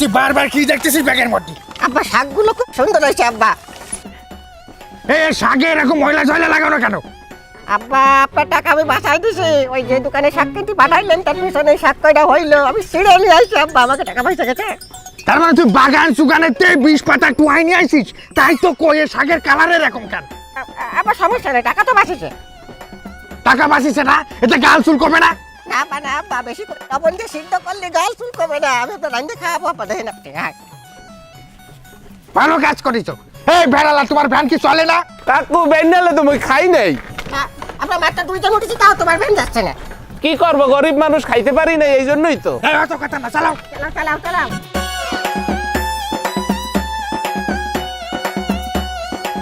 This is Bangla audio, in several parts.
তুই বারবার কি দেখতেছিস ব্যাগের মধ্যে? আব্বা শাকগুলো খুব সুন্দর হয়েছে আব্বা। এই শাকে এরকম ময়লা জয়লা লাগানো কেন? আব্বা আপনার টাকা আমি বাসায় দিছি। ওই যে দোকানে শাক কিনতে পাঠাইলেন তার পিছনে শাক কয়টা হইল আমি ছিঁড়ে নিয়ে আসছি আব্বা আমাকে টাকা পয়সা গেছে। তার মানে তুই বাগান সুগানের তে বিষ পাতা টুয়াই নিয়ে আসিস? তাই তো কয়ে শাকের কালার এরকম কেন? আবার সমস্যা নেই টাকা তো বাঁচিছে। টাকা বাঁচিছে না এতে গাল চুল কমে না। না বেশি করে লবণ দিয়ে সিদ্ধ করলে গাল চুল কমে না। আমি তো রান্ধে খাওয়াবো আব্বা দেখেন আপনি হ্যাঁ ভালো কাজ করিস এই বেড়ালা তোমার ভ্যান কি চলে না? কাকু বেন্ডালে তুমি খাই নাই। আ- আমরা মাত্র দুইজন উঠেছি তাও তোমার বেন যাচ্ছে না। কি করব গরিব মানুষ খাইতে পারি না এই জন্যই তো। এই অত কথা না চালাও। চালাও চালাও চালাও।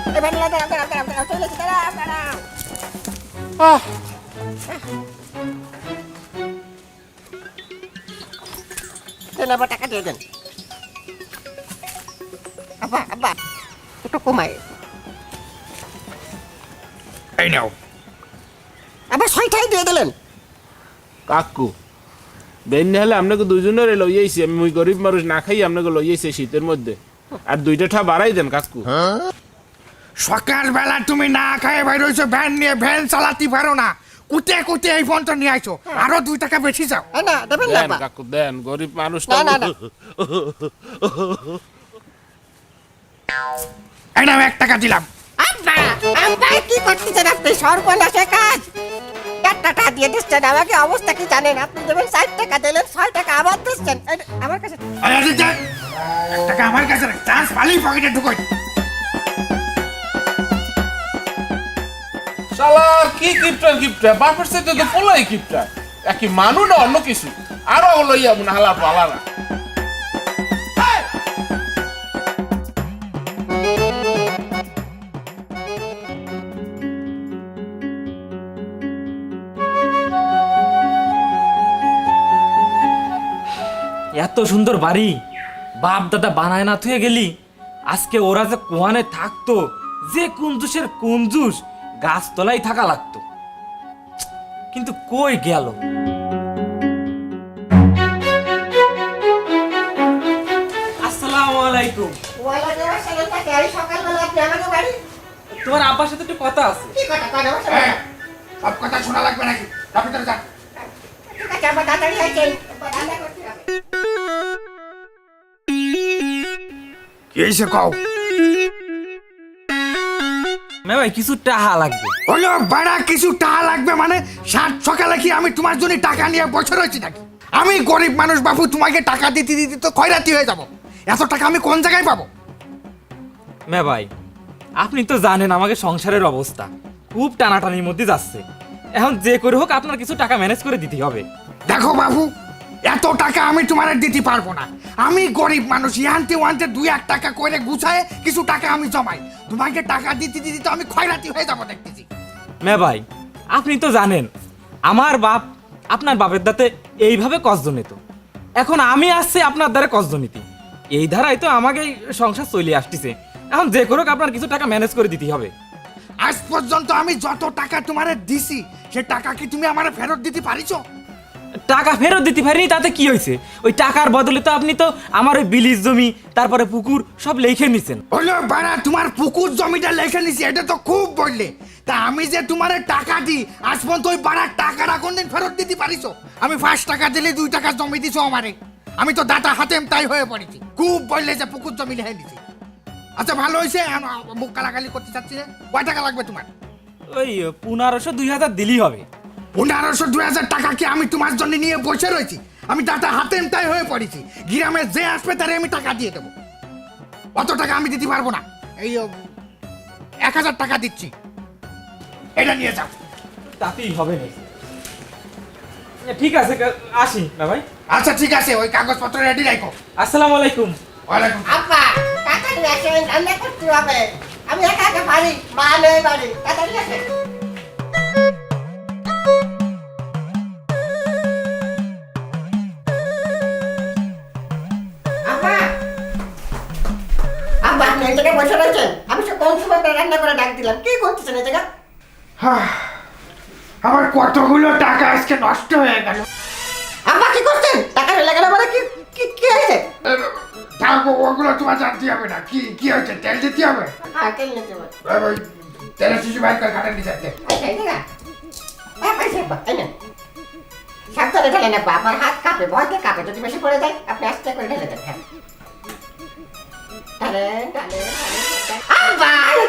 এবার দাঁড়াও দাঁড়াও দাঁড়াও দাঁড়াও দাঁড়াও দাঁড়াও। দাঁড়াও আহ, দেন আবার টাকা দিয়ে দেন? আব্বা আব্বা একটু কমাই। এই নাও। আবার ছয়টাই দিয়ে দিলেন? কাকু বেন্ডা হলে আপনাকে দুজনের লইয়াইছি আমি ওই গরিব মানুষ না খাই আপনাকে লইয়াইছি শীতের মধ্যে। আর দুইটা ঠা বাড়াই দেন কাকু। সকালবেলা তুমি না খায় বাইর ভ্যান নিয়ে ভ্যান চালাতে পারো না। কুটে কুটে এই ফোনটা নিয়ে আইছো। আরও দুই টাকা বেশি যাও। না দেবেন না দেন কাকু দেন গরিব মানুষ না, না, না। এই নাও এক টাকা দিলাম। আব্বা আব্বা কি করতেছেন আপনি? সর্বনাশে কাজ। চার টাকা দিয়ে দিচ্ছেন আমাকে অবস্থা কি জানেন? আপনি দেবেন ষাট টাকা দিলেন ছয় টাকা আবার দিচ্ছেন। আমার কাছে এক টাকা আমার কাছে চান্স পালি পকেটে ঢুকোই। কি কিপটা বাপের সাথে তো পোলাই কিপটা একই মানু না অন্য কিছু। আরও মনে হালা পালারা এত সুন্দর বাড়ি। বাপ দাদা বানায় না থুয়ে গেলি। আজকে ওরা যে কোয়ানে থাকতো, যে কুঞ্জুসের কুঞ্জুস গাছতলায় থাকা লাগতো। কিন্তু কই গেল? আসসালামু আলাইকুম তোমার আব্বার সাথে একটু কথা আছে। সব কথা শোনা লাগবে নাকি? তার ভিতরে যা। ঠিক আছে মে ভাই কিছু টাহা লাগবে। হলো বাড়া কিছু টাকা লাগবে মানে সাত সকালে কি আমি তোমার জন্য টাকা নিয়ে বসে রয়েছি নাকি? আমি গরিব মানুষ বাবু তোমাকে টাকা দিতে দিতে তো খয়রাতি হয়ে যাব। এত টাকা আমি কোন জায়গায় পাবো? মে ভাই আপনি তো জানেন আমাকে সংসারের অবস্থা। খুব টানাটানির মধ্যে যাচ্ছে। এখন যে করে হোক আপনার কিছু টাকা ম্যানেজ করে দিতে হবে। দেখো বাবু এত টাকা আমি তোমার দিতে পারব না। আমি গরিব মানুষ ইয়ানতে ওয়ানতে দুই এক টাকা করে গুছায় কিছু টাকা আমি জমাই। তোমাকে টাকা দিতে দিতে তো আমি খয়রাতি হয়ে যাব দেখতেছি। মে ভাই আপনি তো জানেন আমার বাপ আপনার বাপের দাতে এইভাবে কষ্ট নিত। এখন আমি আসছি আপনার দ্বারা কষ্ট নিতি। এই ধারায় তো আমাকে সংসার চলে আসতেছে। এখন যে করুক আপনার কিছু টাকা ম্যানেজ করে দিতে হবে। আজ পর্যন্ত আমি যত টাকা তোমারে দিছি সে টাকা কি তুমি আমার ফেরত দিতে পারিছো? টাকা ফেরত দিতে পারিনি তাতে কি হয়েছে? ওই টাকার বদলে তো আপনি তো আমার ওই বিলিজ জমি তারপরে পুকুর সব লিখে নিছেন। হলো বাড়া তোমার পুকুর জমিটা লেখে নিছি এটা তো খুব বললে। তা আমি যে তোমার টাকা দিই আজ পর্যন্ত ওই বাড়ার টাকাটা কোনদিন ফেরত দিতে পারিছো? আমি পাঁচ টাকা দিলে দুই টাকা জমি দিছো আমারে। আমি তো দাতা হাতে তাই হয়ে পড়েছি। খুব বললে যে পুকুর জমি লেখে নিছি। আচ্ছা ভালো হয়েছে? মুখ কালাকালি করতে চাচ্ছি কয় টাকা লাগবে তোমার? ওই পনেরোশো দুই হাজার দিলেই হবে। পনেরোশো দুই হাজার টাকা কি আমি তোমার জন্য নিয়ে বসে রয়েছি? আমি দাতা হাতে তাই হয়ে পড়েছি। গ্রামে যে আসবে তারে আমি টাকা দিয়ে দেবো। অত টাকা আমি দিতে পারব না। এই এক হাজার টাকা দিচ্ছি। এটা নিয়ে যাও। তাতেই হবে নাকি ঠিক আছে আসি না ভাই আচ্ছা ঠিক আছে ওই কাগজপত্র রেডি রাখো। আসসালামু আলাইকুম। ওয়ালাইকুম। আব্বা তাড়াতাড়ি আসেন রান্না করতে হবে। আমি একা একা পারি মা নেই বাড়ি। তাড়াতাড়ি আসেন বসে রয়েছেন আমি সে কোন সময় রান্না করে ডাক দিলাম? কি করতেছেন এই জায়গা? আমার কতগুলো টাকা আজকে নষ্ট হয়ে গেল। আব্বা কি করছেন? টাকা ফেলে গেলে মানে কি কি কি হয়েছে? ও- ওগুলো তোমার জানতে হবে না। কি কি হয়েছে? তেল দিতে হবে? হ্যাঁ তেল নিতে হবে। তেলের শিশু বাইর করে খাটের নিচে দে। আচ্ছা না হ্যাঁ না সাবধানে ঢেলে নেব আপনার হাত কাঁপে ভয়তে কাঁপে। যদি বেশি পড়ে যায় আপনি আস্তে করে ঢেলে দেন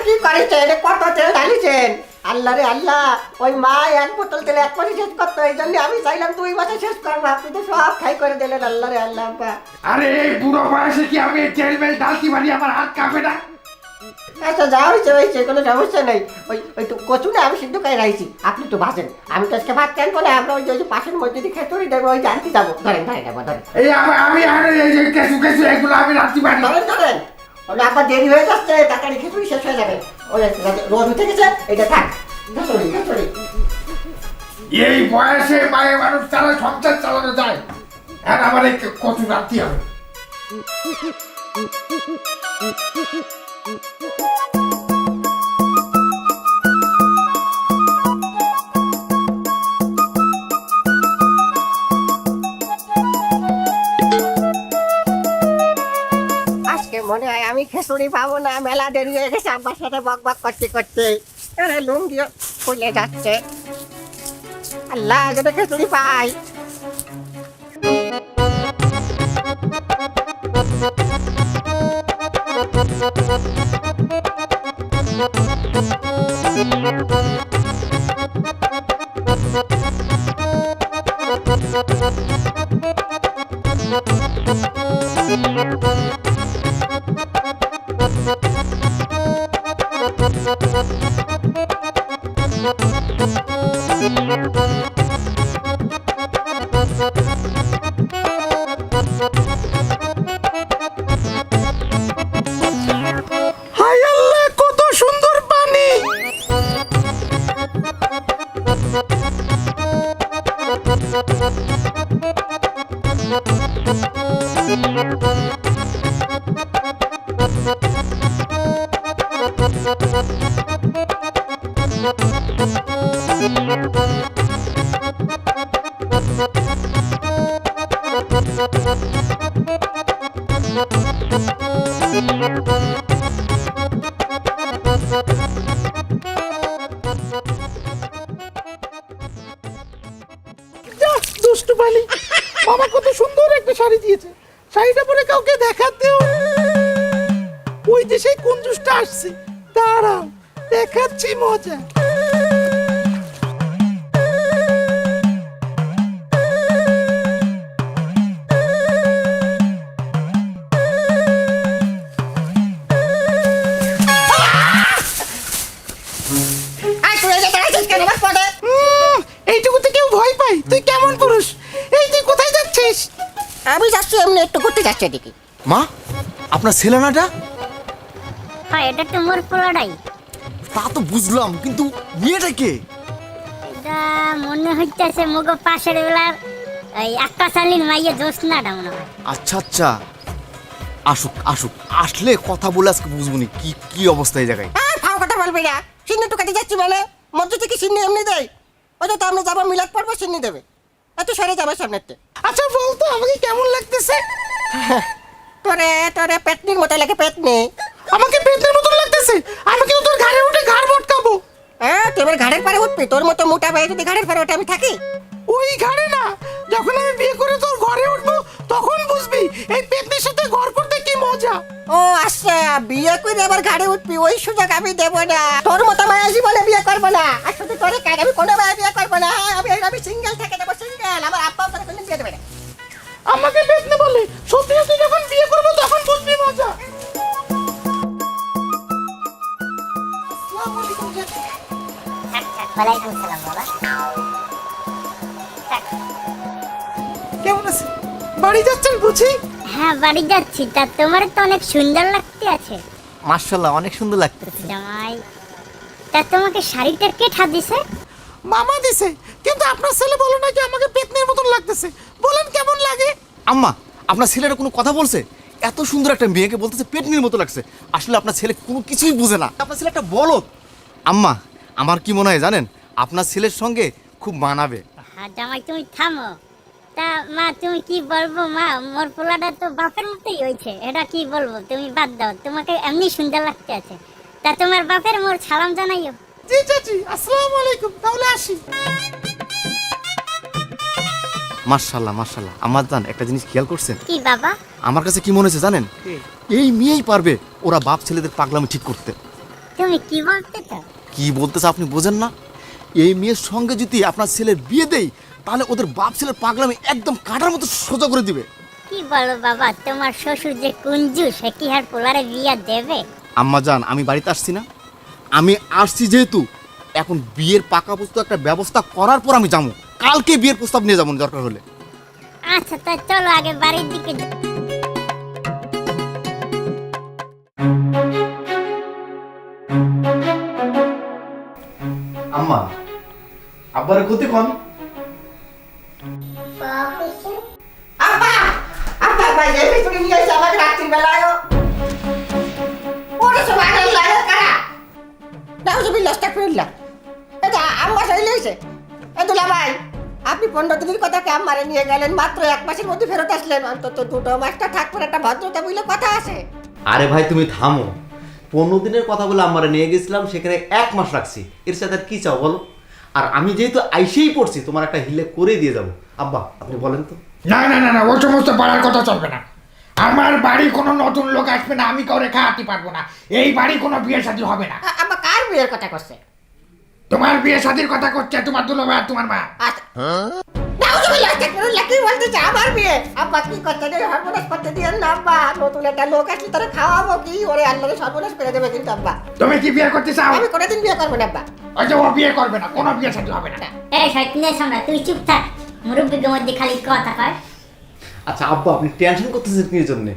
কি করেছেন কত তেল ঢালিছেন? আল্লাহ রে আল্লাহ ওই মা এক বোতল তেলে এক মাসে শেষ করতো এই জন্য আমি চাইলাম দুই মাসে শেষ করব আপনি তো সব খাই করে দিলেন আল্লাহ রে আল্লাহ আরে এই বুড়ো বয়সে কি আমি তেল মেল ঢালতে পারি আমার হাত কাঁপে না? আচ্ছা যা হয়েছে হয়েছে কোনো সমস্যা নেই। ওই ওই তো কচু না আমি সিদ্ধ খাই রাখছি আপনি তো ভাজেন আমি তো আজকে ভাত কেন করে আমরা ওই যে পাশের মধ্যে দিয়ে খেতে দেবো ওই জানতে যাব। ধরেন ধরেন এই আমি আমি এই যে এগুলো আমি রাখতে পারি ধরেন ধরেন। ওটা আবার দেরি হয়ে যাচ্ছে তাড়াতাড়ি খিচুড়ি শেষ হয়ে যাবে। ওই রোদ উঠে গেছে এটা থাক। এই বয়সে মায়ের মানুষ তারা সংসার চালানো যায় আর আমার কচু রাখতে হবে। মনে হয় আমি খিচুড়ি পাবো না মেলা দেরি হয়ে গেছে আমার সাথে বক বক করতে করতে আরে লুঙ্গিও খুলে যাচ্ছে আল্লাহ যদি খিচুড়ি পাই হাই দুষ্টু মামা কত সুন্দর একটা শাড়ি দিয়েছে। শাড়িটা পরে কাউকে দেখাতেও ওই যে সেই কুঞ্জুসটা আসছে। দাঁড়াও, দেখাচ্ছি মজা। যাচ্ছি মা আপনার ছেলেনাটা হয় এটা তো মোর পোলাটাই তা তো বুঝলাম কিন্তু মেয়েটা কে? এটা মনে হইতেছে মুগো পাশের বেলার এই মাইয়ে জ্যোৎস্নাটা মনে হয়। আচ্ছা আচ্ছা। আসুক আসুক। আসলে কথা বলে আজকে বুঝব নি কি কি অবস্থা এই জায়গায়। আর ফাও কথা বলবি না। সিন্নি টুকাতে যাচ্ছি মানে। মধ্যে থেকে সিন্নি এমনি দেয়। ওই তো আমরা যাব মিলাদ পড়ব সিন্নি দেবে। এত সরে যাবে সামনেতে আচ্ছা বলতো আমাকে কেমন লাগতেছে? তোরে তোরে পেটনির মতো লাগে পেটনি। আমাকে পেটের মতন লাগতেছে। আমাকে তোর ঘাড়ে উঠে ঘাড় মটকাবো হ্যাঁ তুই এবার ঘাড়ের পারে উঠবি। তোর মতো মোটা ভাই যদি ঘাড়ের পারে ওঠে আমি থাকি? ওই ঘাড়ে না। যখন আমি বিয়ে করে তোর ঘরে উঠবো তখন বুঝবি এই পেটনির সাথে ঘর করতে কি মজা। ও আচ্ছা বিয়ে করে আবার ঘাড়ে উঠবি ওই সুযোগ আমি দেবো না। তোর মতো মায়া জীবনে বিয়ে করব না। আর শুধু তোরে কাজ আমি কোনো মায়া বিয়ে করব না। আমি আমি সিঙ্গেল থেকে যাব সিঙ্গেল আমার আব্বাও তোর কোনো বিয়ে দেবে না। আমাকে পেটনি ওয়ালাইকুম সালাম বাবা। কেমন আছে? বাড়ি যাচ্ছেন বুঝি? হ্যাঁ বাড়ি যাচ্ছি। তা তোমার তো অনেক সুন্দর লাগতে আছে। মার্শাল্লাহ অনেক সুন্দর লাগছে জামাই। তা তোমাকে শাড়িটা কে দিছে? মামা দিছে। কিন্তু আপনার ছেলে বলে নাকি আমাকে পেটনির মতন লাগতেছে? বলেন কেমন লাগে? আম্মা আপনার ছেলেটা কোনো কথা বলছে? এত সুন্দর একটা মেয়েকে বলতেছে পেটনির মতো লাগছে। আসলে আপনার ছেলে কোনো কিছুই বুঝে না। আপনার ছেলে একটা বলদ। আম্মা আমার কি মনে হয় জানেন? আপনার ছেলের সঙ্গে খুব মানাবে। হ্যাঁ জামাই তুমি থামো। তা মা তুমি কি বলব মা? মোর পোলাটা তো বাপের মতোই হয়েছে। এটা কি বলব? তুমি বাদ দাও। তোমাকে এমনি সুন্দর লাগতে আছে। তা তোমার বাপের মোর সালাম জানাইও। জি চাচি আসসালামু আলাইকুম। তাহলে আসি। মার্শাল্লাহ মার্শাল্লাহ আমার জান একটা জিনিস খেয়াল করছেন? কি বাবা? আমার কাছে কি মনে হচ্ছে জানেন? এই মেয়েই পারবে ওরা বাপ ছেলেদের পাগলামি ঠিক করতে। তুমি কি বলতে চাও? কি বলতেছে আপনি বোঝেন না? এই মেয়ের সঙ্গে যদি আপনার ছেলের বিয়ে দেই তাহলে ওদের বাপ ছেলের পাগলামি একদম কাটার মতো সোজা করে দিবে। কি বলো বাবা তোমার শ্বশুর যে কুঞ্জু সে কি আর পোলারে বিয়া দেবে? আম্মা জান আমি বাড়িতে আসছি না। আমি আসছি যেহেতু এখন বিয়ের পাকা পুস্ত একটা ব্যবস্থা করার পর আমি যাব। কালকে বিয়ের প্রস্তাব নিয়ে যাব দরকার হলে। আচ্ছা তা চলো আগে বাড়ির দিকে আব্বারে ক্ষতি ভাই আপনি পনেরো দিনের কথা আম্মারে নিয়ে গেলেন? মাত্র এক মাসের মধ্যে ফেরত আসলেন। দুটো একটা বলে কথা আছে আরে ভাই, তুমি থামো। পনেরো দিনের কথা বলে আমরা নিয়ে গেছিলাম, সেখানে এক মাস রাখছি। এর সাথে কি চাও বলো? আর আমি যেহেতু আইসেই পড়ছি তোমার একটা হিলে করে দিয়ে যাব। আব্বা আপনি বলেন তো। না না না না ও সমস্ত পাড়ার কথা চলবে না। আমার বাড়ি কোনো নতুন লোক আসবে না আমি কাউরে খাওয়াতে পারব না। এই বাড়ি কোনো বিয়ে শাদী হবে না। আব্বা কার বিয়ের কথা করছে? তোমার বিয়ে শাদীর কথা করছে তোমার দুলো ভাই আর তোমার মা। আচ্ছা। নাও তুমি লস্টা ফিরলা কি বলতেছে আমার বিয়ে আব্বা কি করতে দেয় সর্বনাশ করতে দিয়েন না আব্বা। নতুন একটা লোক আসলে তারা খাওয়াবো কি? ওরে আল্লাহ সর্বনাশ করে দেবে কিন্তু আব্বা। তুমি কি বিয়ে করতে চাও? আমি কোনোদিন বিয়ে করব না আব্বা। ওই যে ও বিয়ে করবে না কোনো বিয়ে শাদী হবে না। এই শয়তানের সামনে তুই চুপ থাক। মুরব্বীর মধ্যে খালি কথা কয়। আচ্ছা আব্বা আপনি টেনশন করতেছেন কি জন্যে?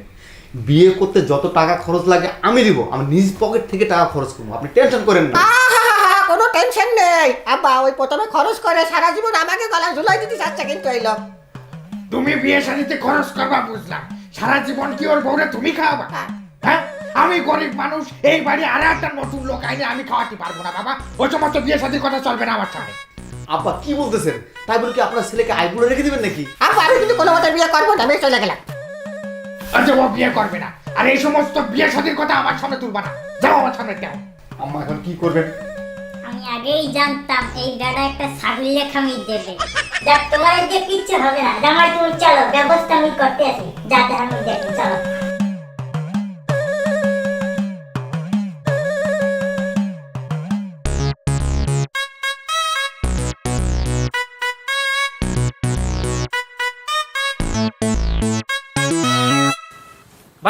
বিয়ে করতে যত টাকা খরচ লাগে আমি দিব। আমি নিজ পকেট থেকে টাকা খরচ করব। আপনি টেনশন করেন না। কোনো টেনশন নেই। আব্বা ওই প্রথমে খরচ করে সারা জীবন আমাকে গলা ঝুলাই দিতে চাচ্ছে কিন্তু এই লোক। তুমি বিয়ে শাদীতে খরচ করবা বুঝলাম। সারা জীবন কি ওর বউরে তুমি খাওয়াবা? হ্যাঁ। আমি গরিব মানুষ এই বাড়ি আর একটা নতুন লোক আইলে আমি খাওয়াতে পারব না বাবা। ওই সমস্ত বিয়ে শাদীর কথা চলবে না আমার সামনে। আব্বা কি বলতেছেন? তাই বলে কি আপনার ছেলেকে আইগুলো রেখে দিবেন নাকি? আব্বা আমি কিন্তু কোনো মতে বিয়ে করব না আমি চলে গেলাম। আচ্ছা ও বিয়ে করবে না। আর এই সমস্ত বিয়ে শাদীর কথা আমার সামনে তুলবা না। যাও আমার সামনে যাও। আম্মা এখন কি করবেন? আগেই জানতাম এই দাদা একটা ছাগলে খামি দেবে। যাক, তোমার যে কিচ্ছু হবে না। জামাই তুমি চলো, ব্যবস্থা আমি করতে আছি যাতে আমি দেখি, চলো।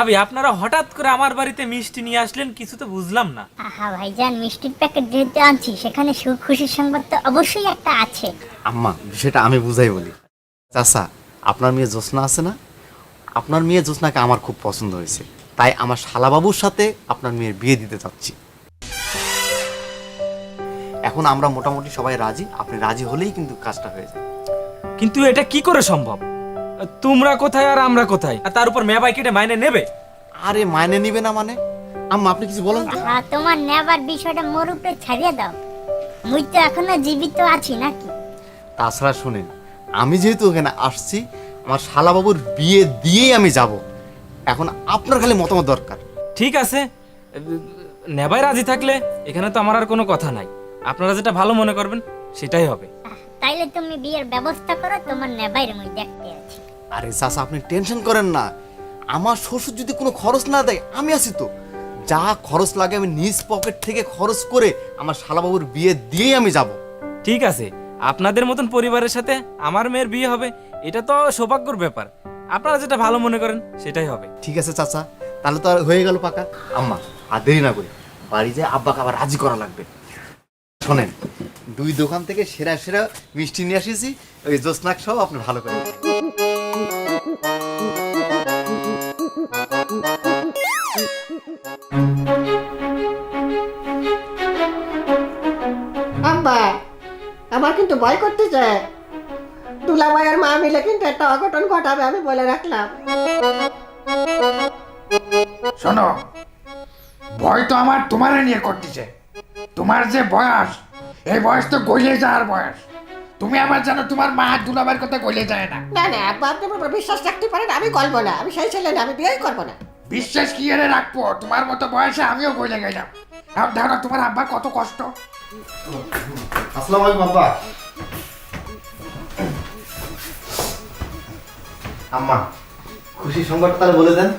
ভাবি আপনারা হঠাৎ করে আমার বাড়িতে মিষ্টি নিয়ে আসলেন কিছু তো বুঝলাম না। আহা ভাইজান মিষ্টির প্যাকেট যেহেতু আনছি সেখানে সুখ খুশির সংবাদ তো অবশ্যই একটা আছে। আম্মা সেটা আমি বুঝাই বলি। চাচা আপনার মেয়ে জ্যোৎস্না আছে না? আপনার মেয়ে জ্যোৎস্নাকে আমার খুব পছন্দ হয়েছে। তাই আমার শালাবাবুর সাথে আপনার মেয়ের বিয়ে দিতে চাচ্ছি। এখন আমরা মোটামুটি সবাই রাজি। আপনি রাজি হলেই কিন্তু কাজটা হয়ে যায়। কিন্তু এটা কি করে সম্ভব? তোমরা কোথায় আর আমরা কোথায়? আর তার উপর মেয়ে কেটে মাইনে নেবে? আরে মাইনে নিবে না মানে? আম্মা আপনি কিছু বলেন তো। আহা তোমার নেবার বিষয়টা মোর উপরে ছাড়িয়ে দাও। মুই তো এখনও জীবিত আছি নাকি? তাছাড়া শুনেন আমি যেহেতু ওখানে আসছি আমার শালাবাবুর বিয়ে দিয়েই আমি যাব। এখন আপনার খালি মতামত দরকার। ঠিক আছে। নেবাই রাজি থাকলে এখানে তো আমার আর কোনো কথা নাই। আপনারা যেটা ভালো মনে করবেন সেটাই হবে। তাইলে তুমি বিয়ের ব্যবস্থা করো তোমার নেবাইরে মুই দেখতে আছি। আরে চাচা আপনি টেনশন করেন না। আমার শ্বশুর যদি কোনো খরচ না দেয় আমি আছি তো। যা খরচ লাগে আমি নিজ পকেট থেকে খরচ করে আমার শালাবাবুর বিয়ে দিয়েই আমি যাব। ঠিক আছে আপনাদের মতন পরিবারের সাথে আমার মেয়ের বিয়ে হবে এটা তো সৌভাগ্যর ব্যাপার। আপনারা যেটা ভালো মনে করেন সেটাই হবে। ঠিক আছে চাচা তাহলে তো আর হয়ে গেল পাকা। আম্মা আর দেরি না করি বাড়ি যায় আব্বাকে আবার রাজি করা লাগবে। শোনেন দুই দোকান থেকে সেরা সেরা মিষ্টি নিয়ে আসিছি ওই জোসনাক সহ আপনি ভালো করে আব্বা আমার কিন্তু ভয় দুলাভাই আর মা মিলে কিন্তু একটা অঘটন ঘটাবে আমি বলে রাখলাম। শোনো ভয় তো আমার তোমার নিয়ে করতেছে। তোমার যে বয়স এই বয়স তো গড়িয়ে যাওয়ার বয়স। তুমি আবার জানো তোমার মা দুলাবার কথা কইলে যায় না। না না আপনি বিশ্বাস রাখতে পারেন আমি গল্প না আমি সেই ছেলে না আমি বিয়েই করব না। বিশ্বাস কি এর রাখব? তোমার মতো বয়সে আমিও কইলে গেলাম। দেখো তোমার আব্বা কত কষ্ট। আসসালামু আলাইকুম আব্বা। আম্মা খুশি সংবাদটা তাহলে বলে দেন।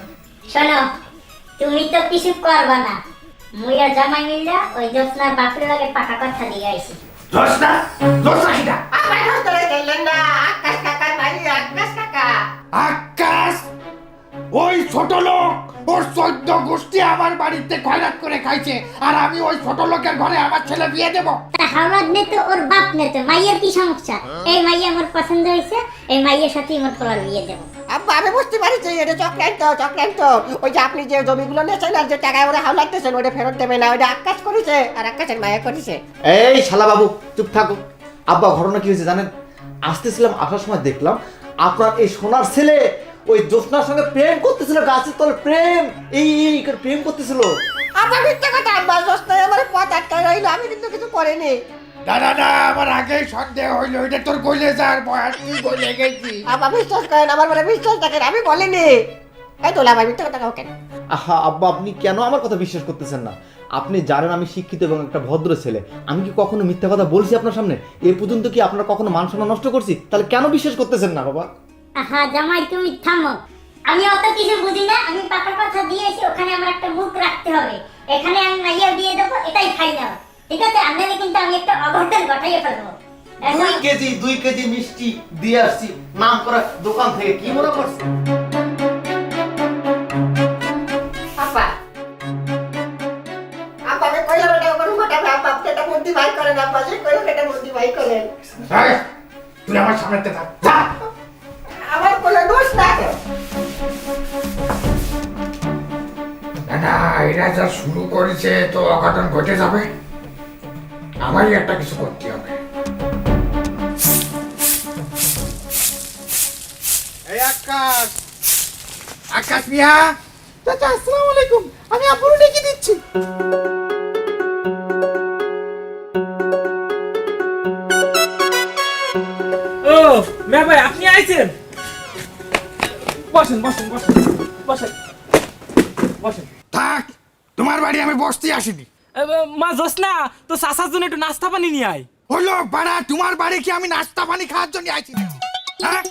শোনো তুমি তো কিছু করবা না। মুইরা জামাই মিললা ওই জ্যোৎস্নার বাপের লগে পাকা কথা দিয়ে আইছি। দোষ না দোষ না কিনা আমার গেলেন না আকাশ কাকা ভাই আকাশ ছোট লোক ওর চোদ্দ গোষ্ঠী আমার বাড়িতে খয়রাত করে খাইছে আর আমি ওই ছোট লোকের ঘরে আমার ছেলে বিয়ে দেবো। তা হাওলাত নে তো ওর বাপ নে তো মাইয়ের কি সমস্যা? এই মাইয়া আমার পছন্দ হয়েছে এই মাইয়ের সাথেই মোর পোলার বিয়ে দেবো। আব্বা আমি বুঝতে পারছি এটা চক্রান্ত চক্রান্ত। ওই যে আপনি যে জমিগুলো নিয়েছেন আর যে টাকায় ওরা হাও লাগতেছেন ওটা ফেরত দেবে না ওটা আকাশ করেছে আর আকাশের মায়া করেছে। এই শালা বাবু চুপ থাকো। আব্বা ঘটনা কি হয়েছে জানেন? আসতেছিলাম আসার সময় দেখলাম আপনার এই সোনার ছেলে ওই জ্যোৎস্নার সঙ্গে প্রেম করতেছিল গাছের তলে প্রেম এই এই করে প্রেম করতেছিল। আমার মিথ্যে কথা আব্বা দোস্তায় আমার পথ আটকায় রইল আমি কিন্তু কিছু করিনি। না না না আমার আগেই সন্দেহ হইল এটা তোর কইলে যার বয়স তুই কইলে গেছি। আব্বা বিশ্বাস করেন আমার মানে বিশ্বাস আমি বলিনি। এই তোলা ভাই মিথ্যে কথা কাউ কেন আহা আব্বা আপনি কেন আমার কথা বিশ্বাস করতেছেন না? আপনি জানেন আমি শিক্ষিত এবং একটা ভদ্র ছেলে। আমি কি কখনো মিথ্যা কথা বলছি আপনার সামনে? এ পর্যন্ত কি আপনার কখনো মান সম্মান নষ্ট করছি? তাহলে কেন বিশ্বাস করতেছেন না বাবা? আহা জামাই তুমি থামো। আমি অত কিছু বুঝি না আমি পাকা কথা দিয়েছি ওখানে আমার একটা মুখ রাখতে হবে। এখানে আমি মাইয়া বিয়ে দেবো এটাই খাই ফাইনাল ঠিক আছে? আপনাদের কিন্তু আমি একটা অঘটন ঘটাইয়ে ফেলব। দুই কেজি দুই কেজি মিষ্টি দিয়ে আসছি। নাম করা দোকান থেকে কি মনে করছে? কইলাম এটা এটা বুদ্ধি ভাই করেন আব্বা যে কইলাম এটা বুদ্ধি ভাই করেন। তুই আমার সামনে থাক কোনো দোষ না না না এরা যা শুরু করেছে তো অঘটন ঘটে যাবে। আমারই একটা কিছু করতে হবে। এই আকাশ। আকাশ মিয়া। চাচা আসসালামু আলাইকুম। আমি আপুরু ডেকে দিচ্ছি। ও মে ভাই আপনি আইছেন? বসেন বসেন বসেন বসেন বসেন। থাক তোমার বাড়ি আমি বসতে আসিনি। মা জোসনা তো চাচার জন্য একটু নাস্তা পানি নিয়ে আয়। হলো বাড়া তোমার বাড়ি কি আমি নাস্তা পানি খাওয়ার জন্য আইছি? হ্যাঁ?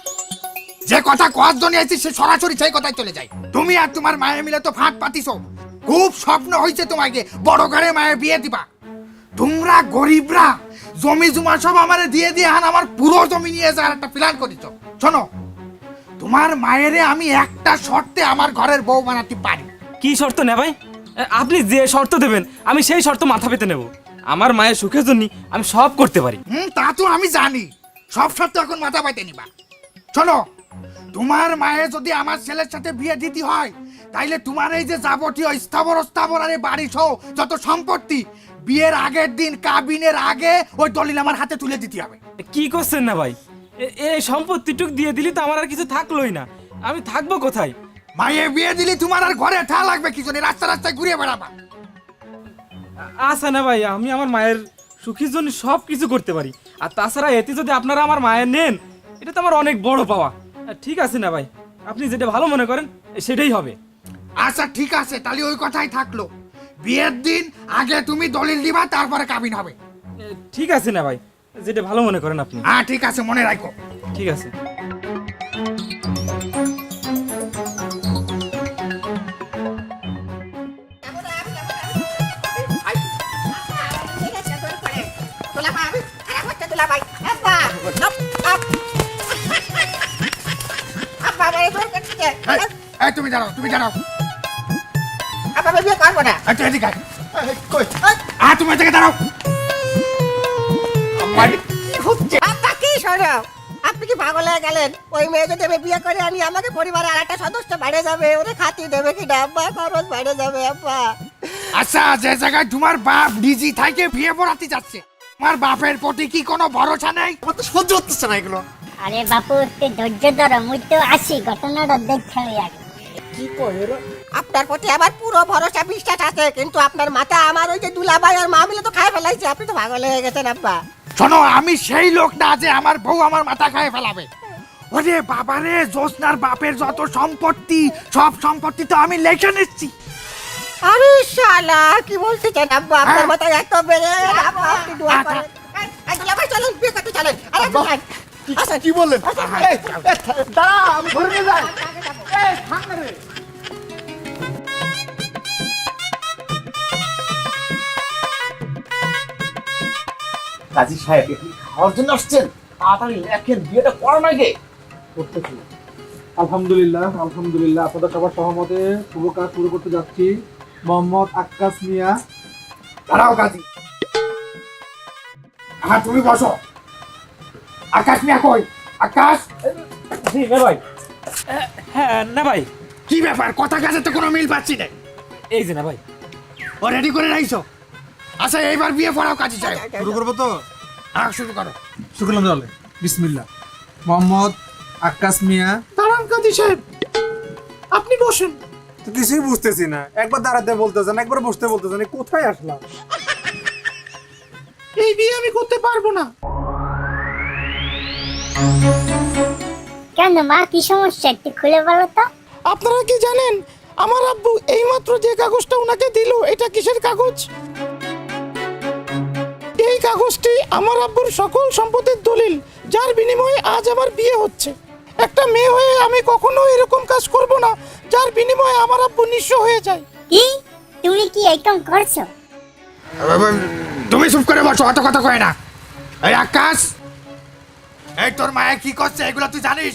যে কথা কোয়ার জন্য আইছি সে সরাসরি সেই কথাই চলে যায়। তুমি আর তোমার মায়ে মিলে তো ফাঁদ পাতিছো। খুব স্বপ্ন হয়েছে তোমাকে বড় ঘরে মায়ের বিয়ে দিবা। তোমরা গরিবরা জমি জমা সব আমারে দিয়ে দিয়ে হান আমার পুরো জমি নিয়ে যাওয়ার একটা প্ল্যান করেছ। শোনো তোমার মায়েরে আমি একটা শর্তে আমার ঘরের বউ বানাতে পারি। কি শর্ত নে ভাই? আপনি যে শর্ত দেবেন আমি সেই শর্ত মাথা পেতে নেব। আমার মায়ের সুখের জন্য আমি সব করতে পারি। হুম তা তো আমি জানি। সব শর্ত এখন মাথা পাইতে নিবা। চলো তোমার মায়ের যদি আমার ছেলের সাথে বিয়ে দিতে হয় তাইলে তোমার এই যে যাবতীয় স্থাবর স্থাবর আর বাড়ি সহ যত সম্পত্তি বিয়ের আগের দিন কাবিনের আগে ওই দলিল আমার হাতে তুলে দিতে হবে। কি করছেন না ভাই? এই সম্পত্তিটুক দিয়ে দিলি তো আমার আর কিছু থাকলোই না। আমি থাকব কোথায়? মায়ে বিয়ে দিলে তোমার আর ঘরে ঠা লাগবে কি জন্য? রাস্তা রাস্তায় ঘুরিয়ে বেড়াবা। আচ্ছা না ভাই আমি আমার মায়ের সুখের জন্য সব কিছু করতে পারি। আর তাছাড়া এতে যদি আপনারা আমার মায়ের নেন এটা তো আমার অনেক বড় পাওয়া। ঠিক আছে না ভাই আপনি যেটা ভালো মনে করেন সেটাই হবে। আচ্ছা ঠিক আছে তাহলে ওই কথাই থাকল। বিয়ের দিন আগে তুমি দলিল দিবা তারপরে কাবিন হবে। ঠিক আছে না ভাই। যেটা ভালো মনে করেন আপনি। হ্যাঁ ঠিক আছে মনে রাখো। ঠিক আছে। তুমি দাঁড়াও তুমি দাঁড়াও। আমি বিয়ে করব না তুই এদিকে আয়। তুমি এদিকে দাঁড়াও। কি হচ্ছে? কি শোনো আপনি কি পাগল হয়ে গেলেন? ওই মেয়ে যদি আমি বিয়ে করে আনি আমাকে পরিবারে আর একটা সদস্য বেড়ে যাবে। ওরে খাতি দেবে আব্বা খরচ বেড়ে যাবে আব্বা। আচ্ছা যে জায়গায় তোমার বাপ ডিজি থাকে বিয়ে পড়াতে যাচ্ছে তোমার বাপের প্রতি কি কোনো ভরসা নেই? আমার তো সহ্য হচ্ছে না এগুলো। আরে বাপু একটু ধৈর্য ধরো মুই তো আসি ঘটনাটা দেখতে আগে। কি আপনার প্রতি আমার পুরো ভরসা বিশ্বাস আছে কিন্তু আপনার মাথা আমার ওই যে দুলাভাই আর মা মিলে তো খাই ফেলাইছে। আপনি তো পাগল হয়ে গেছেন আব্বা। শোনো আমি সেই লোক না যে আমার বউ আমার মাথা খায় ফেলাবে। ওরে বাবারে জোসনার বাপের যত সম্পত্তি সব সম্পত্তি তো আমি লেখে নিচ্ছি। আরে শালা কি বলতে চান আব্বা আপনার হ্যাঁ। মাথায় এত বেড়ে আব্বা আপনি দোয়া করেন এই, এই, দুলাভাই চলেন বিয়ে করতে চলেন। আরে আসেন কি বললেন? এই, দাঁড়া আমি নিয়ে যাই। কাজী সাহেব আপনি খাওয়ার জন্য আসছেন। তাড়াতাড়ি লেখেন বিয়েটা করার আগে। করতেছি। আলহামদুলিল্লাহ আলহামদুলিল্লাহ। আপনাদের সবার সহমতে শুভ কাজ শুরু করতে যাচ্ছি। মোহাম্মদ আক্কাস মিয়া। দাঁড়াও কাজী হ্যাঁ তুমি বসো। আকাশ মিয়া কই? আকাশ? জি না ভাই। হ্যাঁ না ভাই। কি ব্যাপার? কথা কাজে তো কোনো মিল পাচ্ছি না। এই যে না ভাই। ও রেডি করে রাখছো আচ্ছা এইবার বিয়ে পড়াও কাজী সাহেব শুরু করব তো? হ্যাঁ শুরু করো। শুকলাম তাহলে বিসমিল্লাহ। মোহাম্মদ আক্কাস মিয়া। দাঁড়ান কাজী সাহেব। আপনি বসেন। তো কিছুই বুঝতেছি না। একবার দাঁড়াতে বলতেছেন একবার বসতে বলতেছেন কোথায় আসলাম? এই বিয়ে আমি করতে পারব না। কেন মা কি সমস্যা? একটু খুলে বলো তো। আপনারা কি জানেন আমার আব্বু এইমাত্র যে কাগজটা ওনাকে দিল এটা কিসের কাগজ? কাগজটি আমার আব্বুর সকল সম্পত্তির দলিল যার বিনিময়ে আজ আমার বিয়ে হচ্ছে। একটা মেয়ে হয়ে আমি কখনো এরকম কাজ করব না যার বিনিময়ে আমার আব্বু নিঃস্ব হয়ে যায়। কি? তুমি কি এরকম করছ? তুমি চুপ করে বসো অত কথা কয় না। এই আকাশ এই তোর মায়ে কি করছে এগুলো তুই জানিস?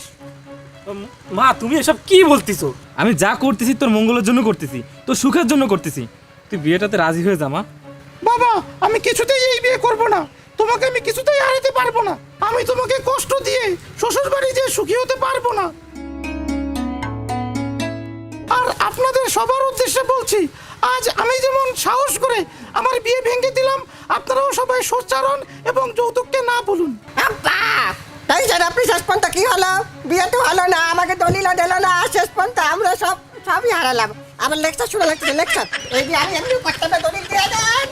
মা তুমি এসব কি বলতিছো? আমি যা করতেছি তোর মঙ্গলের জন্য করতেছি তোর সুখের জন্য করতেছি। তুই বিয়েটাতে রাজি হয়ে যা মা। বাবা, আমি কিছুতেই এই বিয়ে করব না। তোমাকে আমি কিছুতেই হারাতে পারব না। আমি তোমাকে কষ্ট দিয়ে শ্বশুর বাড়ি যেয়ে সুখী হতে পারব না। আর আপনাদের সবার উদ্দেশ্যে বলছি, আজ আমি যেমন সাহস করে আমার বিয়ে ভেঙে দিলাম, আপনারাও সবাই সোচ্চারণ এবং যৌতুককে না বলুন। আব্বা, তাই স্যার আপনি শেষ পর্যন্ত কি হলো? বিয়ে তো হলো না, আমাকে দলিল দিল না শেষ পর্যন্ত আমরা সব সবই হারালাম। আমার লেকচার শুনে লাগছে লেকচার এই যে আমি এমনি করতে দলিল দিয়ে দেন।